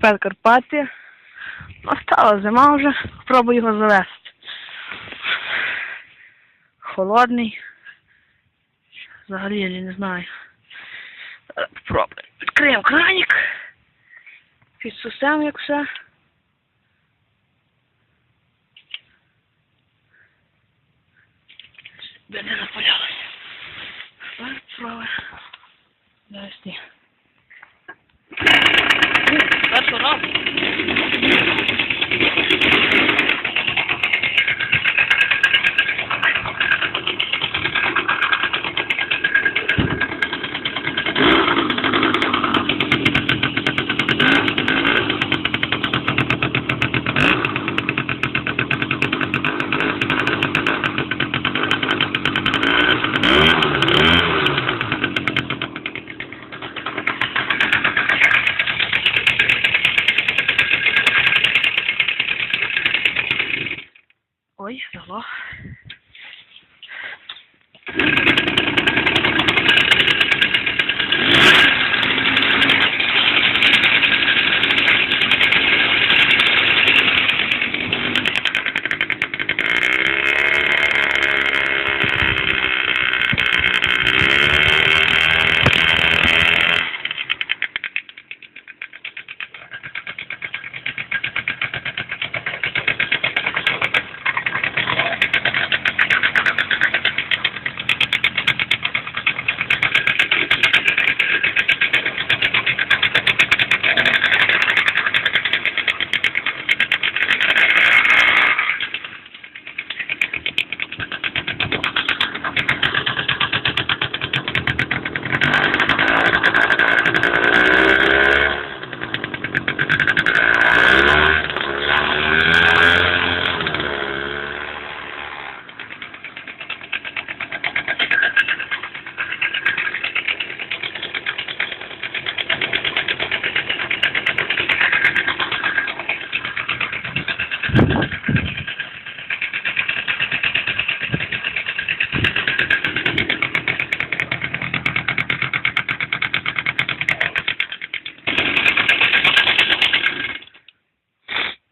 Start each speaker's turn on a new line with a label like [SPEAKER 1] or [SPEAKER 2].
[SPEAKER 1] Тепер Карпати. Настала зима вже, спробую його завести. Холодний. Взагалі я не знаю. Зараз Попробуємо. Відкриємо кранік. Підсусемо як все. Би не запалялося. Тепер пробуємо. Перший の voy, luego.